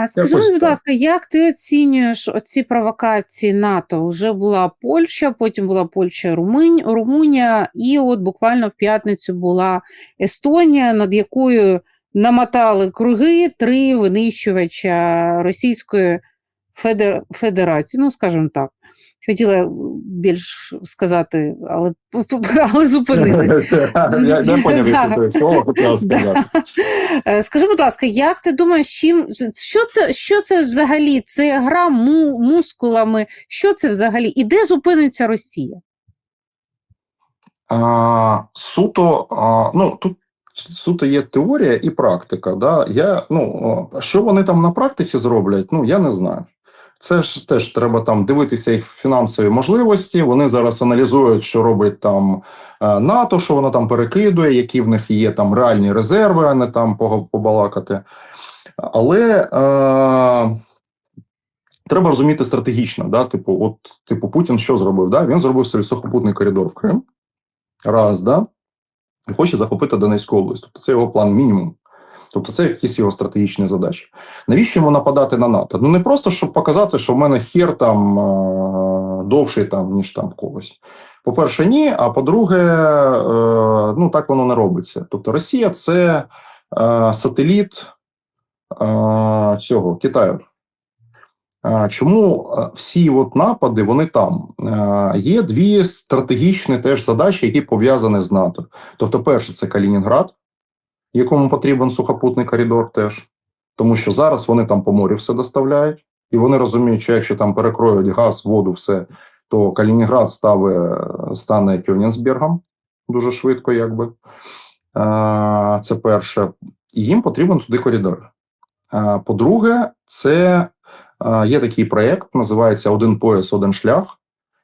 А скажи Якось будь так. ласка, як ти оцінюєш оці провокації НАТО? Вже була Польща, потім була Польща, Румунь, Румунія, і от буквально в п'ятницю була Естонія, над якою намотали круги три винищувача Російської Федер... Федерації. Ну, скажімо так. Хотіла більш сказати, але, але зупинилась. Я не поняв, слово хотіла сказати. Е, Скажи, будь ласка, як ти думаєш, чим що це, що це взагалі? Це гра му, мускулами? Що це взагалі? І де зупиниться Росія? А, суто, а, ну тут суто є теорія і практика. Да? Я, ну, що вони там на практиці зроблять, ну я не знаю. Це ж теж треба там дивитися їх фінансові можливості. Вони зараз аналізують, що робить там е, НАТО, що воно там перекидує, які в них є там реальні резерви, а не там побалакати. Але е, треба розуміти стратегічно. Да? Типу, от, типу, Путін що зробив? Да? Він зробив собі сухопутний коридор в Крим. Раз, да? І хоче захопити Донецьку область. Тобто це його план мінімум. Тобто це якісь його стратегічні задачі. Навіщо йому нападати на НАТО? Ну не просто щоб показати, що в мене хер там е, довший там, ніж там когось. По-перше, ні. А по-друге, е, ну так воно не робиться. Тобто Росія це е, сателіт цього Китаю. Чому всі от напади вони там? Є дві стратегічні теж задачі, які пов'язані з НАТО. Тобто, перше, це Калінінград, якому потрібен сухопутний коридор теж, тому що зараз вони там по морю все доставляють, і вони розуміють, що якщо там перекроють газ, воду, все, то Калінінград стане, стане Кьонінсбергом дуже швидко, якби. Це перше. І їм потрібен туди коридор. По-друге, це є такий проєкт, називається Один пояс, один шлях,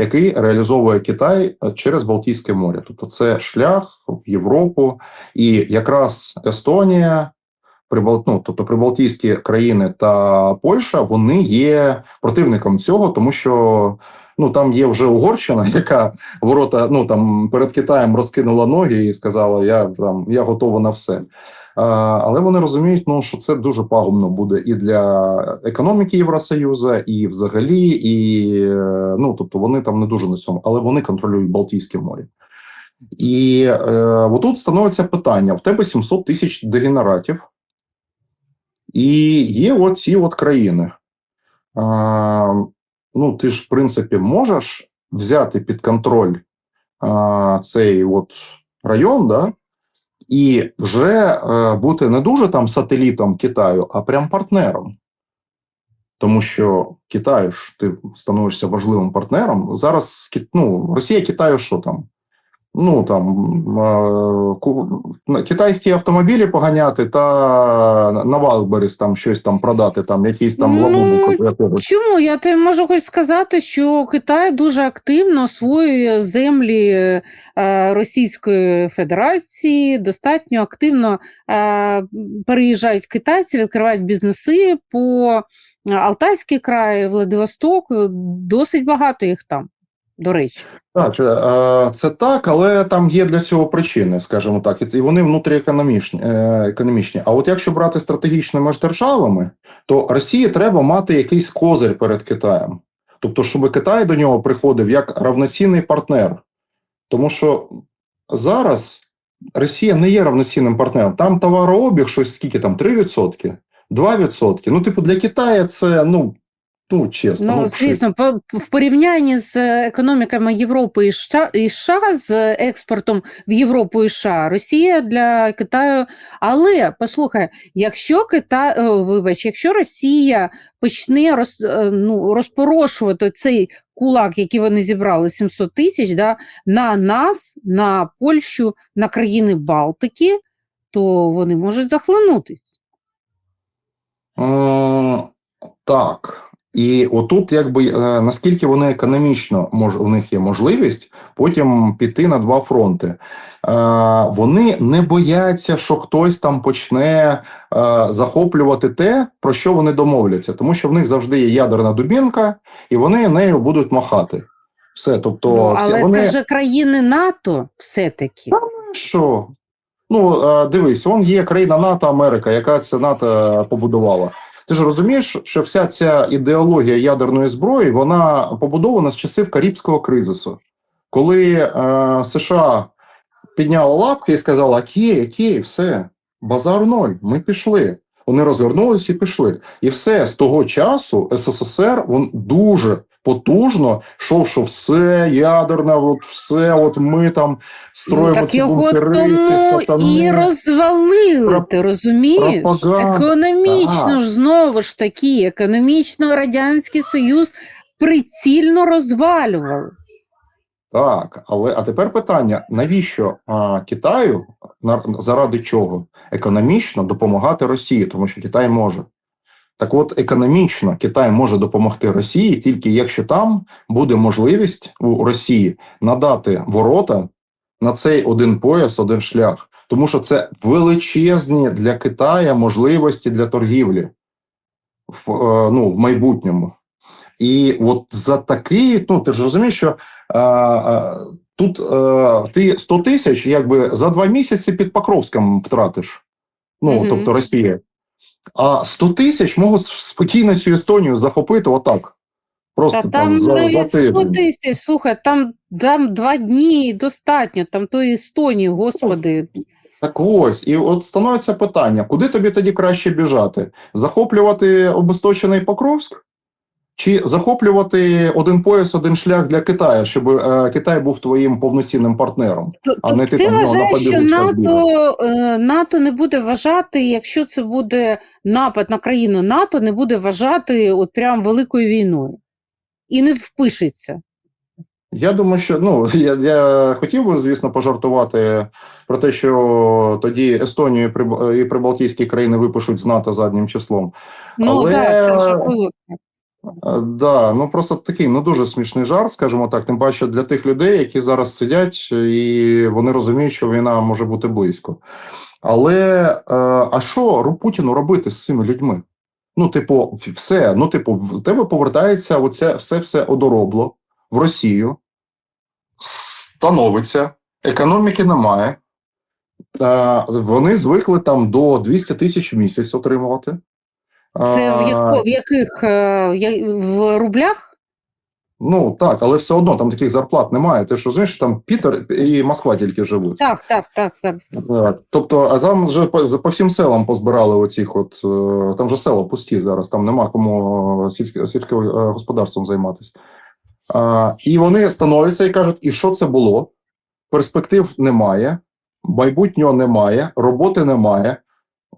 який реалізовує Китай е, через Балтійське море. Тобто, це шлях в Європу, і якраз Естонія, Прибал... ну, тобто Прибалтійські країни та Польща, вони є противником цього, тому що ну там є вже Угорщина, яка ворота ну там перед Китаєм розкинула ноги і сказала: Я там я готова на все. А, але вони розуміють, ну що це дуже пагубно буде і для економіки Євросоюзу, і взагалі, і е, ну тобто вони там не дуже на цьому, але вони контролюють Балтійське море. І е, отут становиться питання: в тебе 700 тисяч дегенератів, і є от ці от країни. А, ну, ти ж, в принципі, можеш взяти під контроль а, цей от район, да, і вже е, бути не дуже там сателітом Китаю, а прям партнером. Тому що Китаю ж ти становишся важливим партнером. Зараз ну, Росія Китаю що там? Ну там китайські автомобілі поганяти та на Валберіс там щось там продати, там якийсь там Ну, лабубу. Чому я тобі можу хоч сказати, що Китай дуже активно освоює землі е, Російської Федерації, достатньо активно е, переїжджають китайці, відкривають бізнеси по Алтайський край, Владивосток, досить багато їх там, до речі. Так, е, це так, але там є для цього причини, скажімо так, і вони внутріекономічні. е, економічні. А от якщо брати стратегічними державами, то Росії треба мати якийсь козир перед Китаєм. Тобто, щоб Китай до нього приходив як равноцінний партнер. Тому що зараз Росія не є равноцінним партнером. Там товарообіг, щось скільки там, 3%, 2%. Ну, типу, для Китаю це, ну, ну чесно. Ну, звісно, в порівнянні з е, економіками Європи і США, і США з експортом в Європу і США, Росія для Китаю. Але послухай, якщо Китай, вибач, якщо Росія почне роз, е, ну, розпорошувати цей кулак, який вони зібрали 700 тисяч, да, на нас, на Польщу, на країни Балтики, то вони можуть захлинутись. М, Так. І отут, якби е, наскільки вони економічно мож, у них є можливість потім піти на два фронти. Е, Вони не бояться, що хтось там почне е, захоплювати те, про що вони домовляться, тому що в них завжди є ядерна дубінка, і вони нею будуть махати. Все, тобто, ну, але вони... це вже країни НАТО все-таки. Що? Ну, дивись, он є країна НАТО Америка, яка це НАТО побудувала. Ти ж розумієш, що вся ця ідеологія ядерної зброї вона побудована з часів Карибського кризису, коли е, США підняла лапки і сказала: Окей, окей, все, базар ноль, ми пішли. Вони розвернулися і пішли. І все з того часу СССР він дуже потужно йшов, що все ядерне, от все, от ми там строїмо так ці його бункери, ці тому сатани. і розвалили, Проп- ти розумієш? пропаганда. Економічно Так. ж знову ж таки, економічно Радянський Союз прицільно розвалював. Так, але а тепер питання: навіщо а, Китаю на, заради чого економічно допомагати Росії, тому що Китай може. Так от, економічно Китай може допомогти Росії тільки якщо там буде можливість у Росії надати ворота на цей один пояс, один шлях, тому що це величезні для Китая можливості для торгівлі в, е, ну, в майбутньому. І от за такий, ну ти ж розумієш, що а, а, тут а, ти 100 тисяч якби за два місяці під Покровськом втратиш. Ну, Мгм. тобто Росія. А 100 тисяч можуть спокійно цю Естонію захопити отак. Просто Та там, там за, за навіть 100 тисяч, слухай, там, там два дні достатньо, там тої Естонії, господи. Так ось, і от становиться питання: куди тобі тоді краще біжати? Захоплювати обесточений Покровськ? Чи захоплювати один пояс, один шлях для Китаю, щоб е, Китай був твоїм повноцінним партнером? Т- А не Тобто ти ти там, ну, вважаєш, що НАТО, е, НАТО не буде вважати, якщо це буде напад на країну НАТО, не буде вважати от прям великою війною і не впишеться. Я думаю, що ну я, я хотів би, звісно, пожартувати про те, що тоді Естонію і Прибалтійські країни випишуть з НАТО заднім числом. Ну Але- так, це вже було. Е, Да, ну просто такий ну дуже смішний жарт, скажімо так. Тим паче для тих людей, які зараз сидять, і вони розуміють, що війна може бути близько. Але е, а що Путіну робити з цими людьми? Ну, типу, все. Ну, типу, в тебе повертається оце все все одоробло в Росію, становиться, економіки немає. Е, вони звикли там до 200 тисяч місяць отримувати. Це в, яко, в яких е, в рублях? Ну так, але все одно там таких зарплат немає. Ти ж розумієш, там Пітер і Москва тільки живуть. Так, так, так, так. Так. Тобто, а там вже по, по всім селам позбирали оцих, от е, там же села пусті зараз, там нема кому е, сільським господарством займатися. А, і вони становляться і кажуть, і що це було? Перспектив немає, майбутнього немає, роботи немає.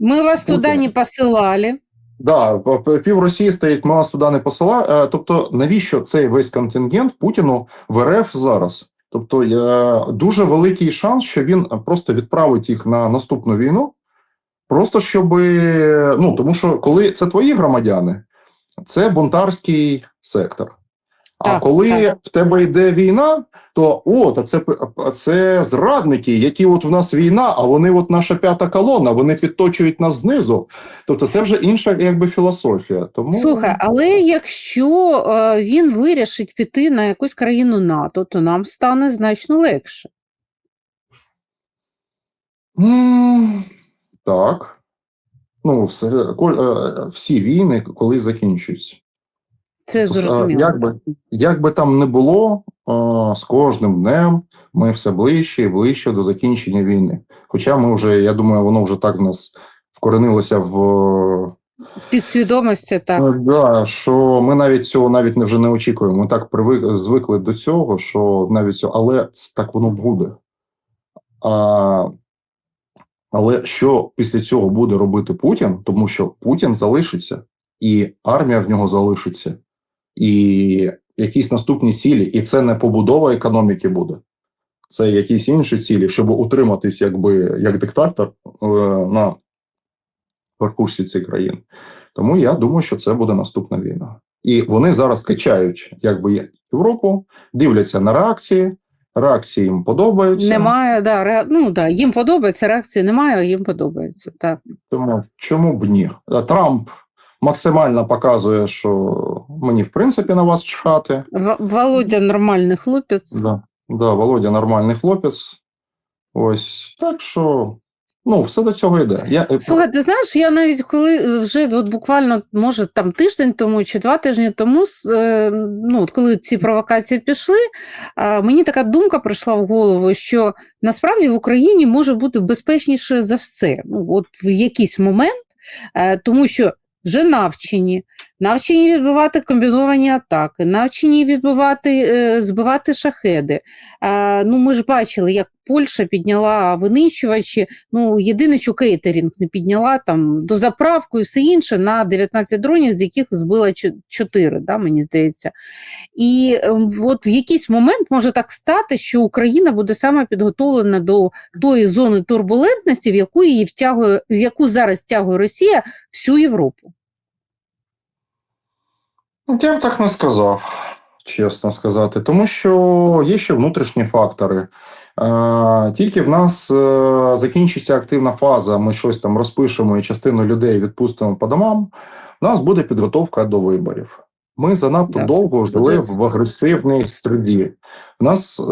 Ми вас туди не посилали. Да, пів Росії стоїть, ми вас туди не посила. Е, Тобто, навіщо цей весь контингент Путіну в РФ зараз? Тобто, е, дуже великий шанс, що він просто відправить їх на наступну війну, просто щоб ну тому, що коли це твої громадяни, це бунтарський сектор. А Так, коли так. в тебе йде війна, то от, а це, це зрадники, які от в нас війна, а вони от наша п'ята колона, вони підточують нас знизу. Тобто це вже інша якби філософія. Тому Слухай, але якщо е, він вирішить піти на якусь країну НАТО, то нам стане значно легше. М, так. Ну, все, е, всі війни колись закінчуються. Це Е, зрозуміло. Як би, як би там не було, е, з кожним днем ми все ближче і ближче до закінчення війни. Хоча ми вже, я думаю, воно вже так в нас вкоренилося в підсвідомості так. е, да, що ми навіть цього навіть не вже не очікуємо. Ми так привик, звикли до цього, що навіть цього, але так воно буде. А, але що після цього буде робити Путін? Тому що Путін залишиться, і армія в нього залишиться, і якісь наступні цілі, і це не побудова економіки буде. Це якісь інші цілі, щоб утриматись, якби як диктатор е, на верхушці цих країн. Тому я думаю, що це буде наступна війна. І вони зараз качають якби Європу, дивляться на реакції. Реакції їм подобаються. Немає, да, ре... ну, да, їм подобається, реакції немає, а їм подобається. Так. Тому чому б ні? Е, Трамп максимально показує, що мені в принципі на вас чхати. В- Володя нормальний хлопець. Да, да, Володя нормальний хлопець. Ось так що Ну, все до цього йде. Я, е, Слухай, ти знаєш, я навіть коли е, вже от буквально, може, там тиждень тому чи два тижні тому, е, ну, от коли ці провокації пішли, мені така думка прийшла в голову, що насправді в Україні може бути безпечніше за все. Ну, от в якийсь момент, тому що вже навчені, навчені відбивати комбіновані атаки, навчені відбивати, е, збивати шахеди. Ну, ми ж бачили, як Польща підняла винищувачі. Ну, єдине, що кейтерінг не підняла там до заправку і все інше на 19 дронів, з яких збила 4, да, мені здається. І ем, от в якийсь момент може так стати, що Україна буде саме підготовлена до тої зони турбулентності, в яку її втягує, в яку зараз втягує Росія всю Європу. Я б так не сказав, чесно сказати, тому що є ще внутрішні фактори. Е, Тільки в нас е, закінчиться активна фаза, ми щось там розпишемо і частину людей відпустимо по домам. У нас буде підготовка до виборів. Ми занадто Так, довго жили в агресивній середі. В нас е,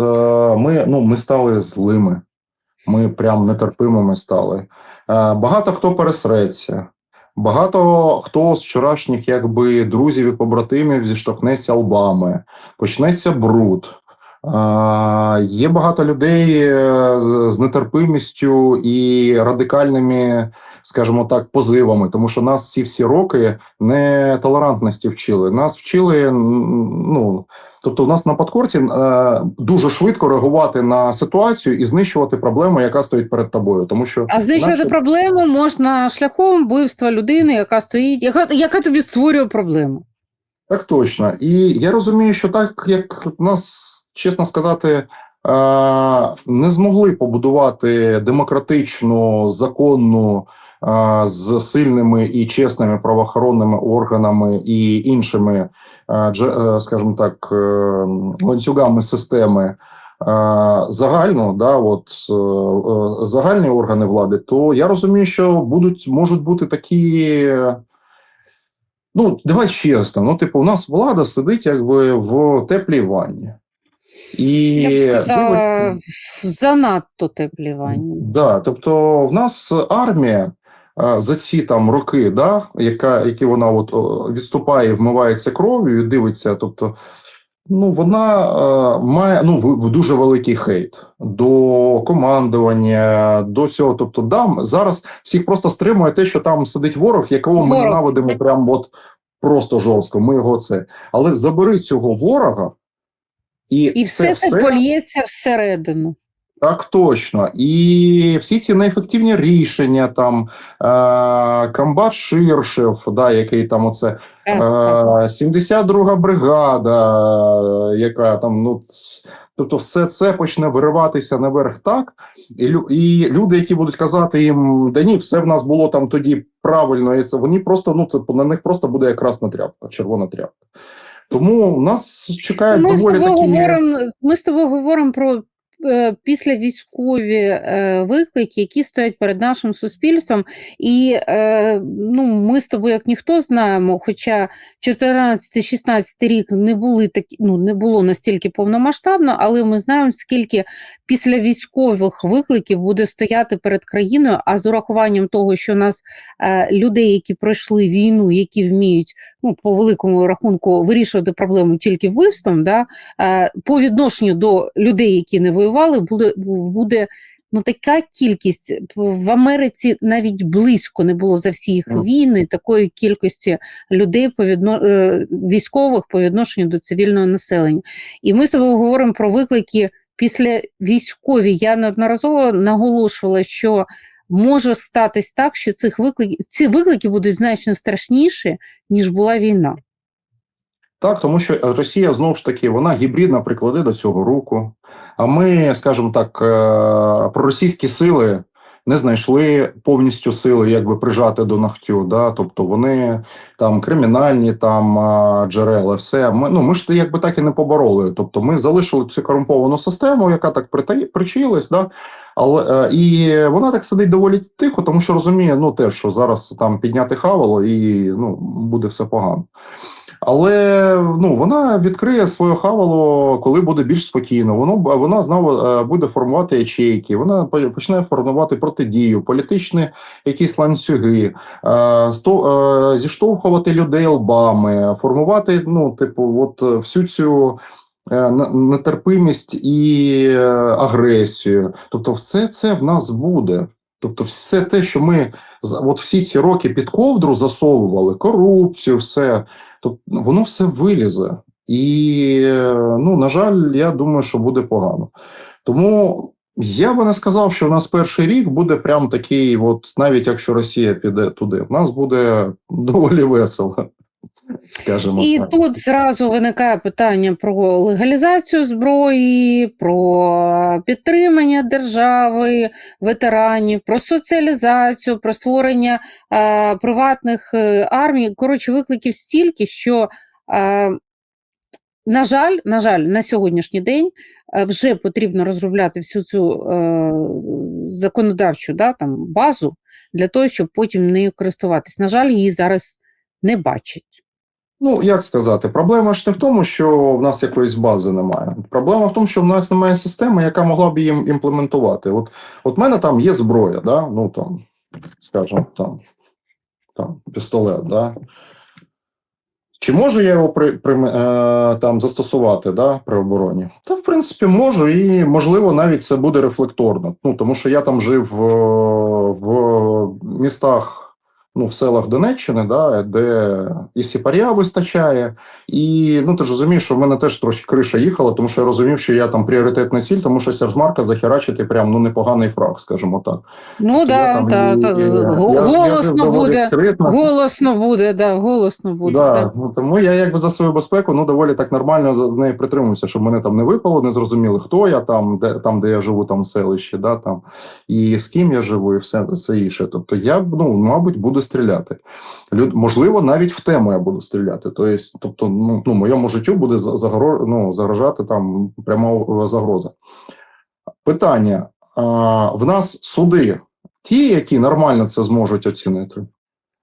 ми, ну, ми стали злими, ми прям нетерпимими стали. Багато хто пересреться. Багато хто з вчорашніх якби друзів і побратимів зіштовхнеться лбами, почнеться бруд. Є багато людей е, з, нетерпимістю і радикальними, скажімо так, позивами, тому що нас всі всі роки не толерантності вчили. Нас вчили, ну тобто, у нас на подкорці е, дуже швидко реагувати на ситуацію і знищувати проблему, яка стоїть перед тобою. Тому що А знищувати наші- проблему можна шляхом вбивства людини, яка стоїть, яка, яка тобі створює проблему. Так точно. І я розумію, що так як нас, чесно сказати, е, не змогли побудувати демократичну, законну, з сильними і чесними правоохоронними органами і іншими, е, скажімо так, е, ланцюгами системи. Загально, да, от е, загальні органи влади, то я розумію, що будуть можуть бути такі Ну, давай чесно. Ну, типу, у нас влада сидить якби в теплій ванні. І Я б сказала, дивиться- в занадто теплі ванні. Да, тобто, в нас армія за ці там роки, да, яка, які вона от, відступає, вмивається кров'ю і дивиться, тобто, ну, вона е, має ну, в, дуже великий хейт до командування, до цього. Тобто, да, зараз всіх просто стримує те, що там сидить ворог, якого ми ненавидимо прям от просто жорстко. Ми його це. Але забери цього ворога. І, І все це польється всередину. Так, точно. І всі ці неефективні рішення, там е, комбат Ширшев, да, який там оце е, 72 бригада, е, яка там, ну тобто, все це почне вириватися наверх так. І, і люди, які будуть казати їм, да ні, все в нас було там тоді правильно, і це вони просто ну це на них просто буде як красна тряпка, червона тряпка. Тому нас з доволі такі. говоримо, ми з тобою говоримо про е, післявійськові е, виклики, які стоять перед нашим суспільством. І е, ну, ми з тобою, як ніхто, знаємо, хоча 14-16 рік не були такі, ну, не було настільки повномасштабно, але ми знаємо, скільки після військових викликів буде стояти перед країною, а з урахуванням того, що у нас людей, які пройшли війну, які вміють ну, по великому рахунку вирішувати проблему тільки вбивством, да, по відношенню до людей, які не воювали, буде, буде ну, така кількість в Америці навіть близько не було за всі їх війни такої кількості людей по відно, е, військових по відношенню до цивільного населення. І ми з тобою говоримо про виклики після військові. Я неодноразово наголошувала, що може статись так, що цих викликів ці виклики будуть значно страшніші, ніж була війна. Так, тому що Росія знову ж таки вона гібридна приклади до цього руку. А ми, скажімо так, е, проросійські сили не знайшли повністю сили, якби прижати до ногтю. Да? Тобто вони там кримінальні там джерела, все. Ми, ну, ми ж якби так і не побороли. Тобто ми залишили цю корумповану систему, яка так причаїлась, да? Але е, і вона так сидить доволі тихо, тому що розуміє, ну те, що зараз там підняти хавало, і ну буде все погано. Але ну, вона відкриє своє хавало, коли буде більш спокійно. Воно вона знову е, буде формувати ячейки, вона по- почне формувати протидію, політичні якісь ланцюги, е, сто, е, зіштовхувати людей лбами, формувати, ну, типу, от всю цю. Нетерпимість і агресію, тобто, все це в нас буде. Тобто, все те, що ми от всі ці роки під ковдру засовували, корупцію, все, Тобто воно все вилізе. І, ну, на жаль, я думаю, що буде погано. Тому я би не сказав, що в нас перший рік буде прям такий, от навіть якщо Росія піде туди, в нас буде доволі весело, скажімо І так. тут зразу виникає питання про легалізацію зброї, про підтримання держави, ветеранів, про соціалізацію, про створення е, приватних е, армій. Коротше, викликів стільки, що, е, на жаль, на жаль, на сьогоднішній день е, вже потрібно розробляти всю цю е, законодавчу да, там, базу для того, щоб потім нею користуватись. На жаль, її зараз не бачать. Ну, як сказати, проблема ж не в тому, що в нас якоїсь бази немає. Проблема в тому, що в нас немає системи, яка могла б їм імплементувати. От, от в мене там є зброя, да? ну там, скажімо, там, там пістолет, да? Чи можу я його при, при, е, там застосувати да, при обороні? Та, в принципі, можу, і можливо, навіть це буде рефлекторно. Ну, тому що я там жив е, в містах, ну, в селах Донеччини, да, де і сіпаря вистачає, і ну ти ж розумієш, що в мене теж трошки криша їхала, тому що я розумів, що я там пріоритетна ціль, тому що Сержмарка захерачити прям ну непоганий фраг, скажімо так. Ну я да, там да, і- да, і- я- я голосно доволі буде, скритно. голосно буде, да, голосно буде. Да, так. ну, тому я якби за свою безпеку ну доволі так нормально з- нею притримуюся, щоб мене там не випало, не зрозуміли, хто я там, де там, де я живу, там в селищі, да, там, і з ким я живу, і все, все інше. Тобто я ну, мабуть, буду стріляти. Люд, можливо, навіть в тему я буду стріляти. Тобто, тобто ну, ну, моєму життю буде за- загро, ну, загрожати там пряма загроза. Питання: а, в нас суди, ті, які нормально це зможуть оцінити.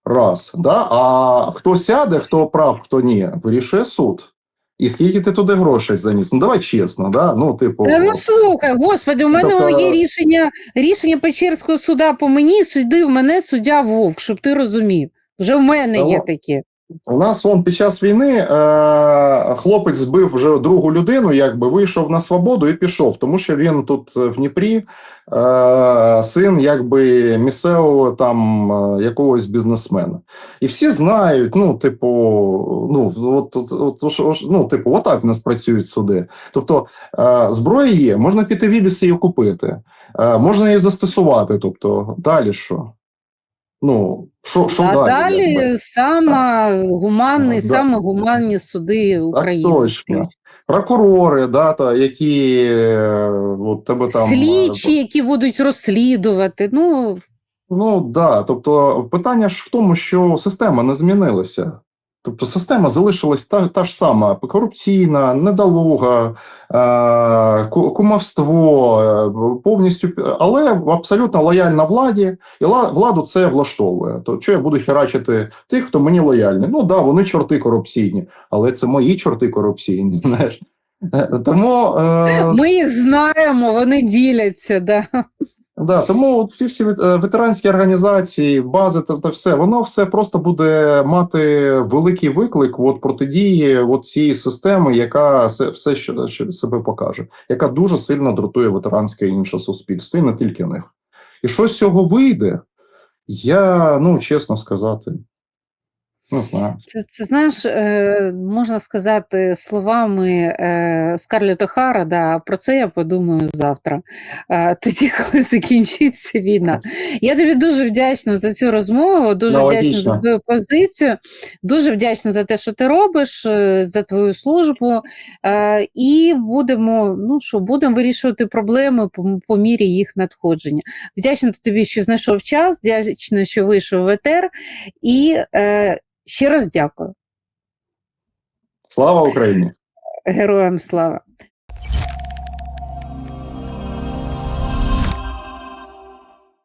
Раз, да? А хто сяде, хто прав, хто ні, вирішує суд. І скільки ти туди грошей заніс? Ну давай чесно, да? Ну, типу, Та ну слухай, господи, у мене Тобто- є рішення, рішення Печерського суда по мені, судив мене суддя Вовк, щоб ти розумів. Вже в мене є Та во- такі. У нас вон під час війни е- хлопець збив вже другу людину, якби вийшов на свободу і пішов, тому що він тут е, в Дніпрі е- син якби місцевого там е, якогось бізнесмена. І всі знають, ну, типу, ну, от, от, от, ну, типу, отак нас працюють суди. Тобто е, зброя є, можна піти в і купити, е, можна її застосувати. Тобто, далі що? Ну, що, що а далі? далі, саме гуманні, Да. саме гуманні суди України. точно. Прокурори, да, та, які е, от тебе там. е, Слідчі, які будуть розслідувати. Ну, Ну да, тобто питання ж в тому, що система не змінилася. Тобто система залишилась та, та ж сама: корупційна, недолуга, е, кумовство, е, повністю, але абсолютно лояльна владі, і ла- владу це влаштовує. То що я буду херачити тих, хто мені лояльний? Ну да, вони чорти корупційні, але це мої чорти корупційні. Знаєш. Е, Тому е, ми їх знаємо, вони діляться. Да. Да, тому ці всі е, ветеранські організації, бази та, та все, воно все просто буде мати великий виклик от протидії от цієї системи, яка все, все що, що себе покаже, яка дуже сильно дратує ветеранське інше суспільство, і не тільки них. І що з цього вийде, я ну чесно сказати, не знаю. Це, це знаєш, е, можна сказати словами е, Скарлетт Охара, да, про це я подумаю завтра, е, тоді, коли закінчиться війна. Я тобі дуже вдячна за цю розмову, дуже Ну, вдячна за твою позицію, дуже вдячна за те, що ти робиш, е, за твою службу. Е, і будемо, ну що, будемо вирішувати проблеми по, по мірі їх надходження. Вдячна тобі, що знайшов час, вдячна, що вийшов в етер. І е, ще раз дякую. Слава Україні! Героям слава.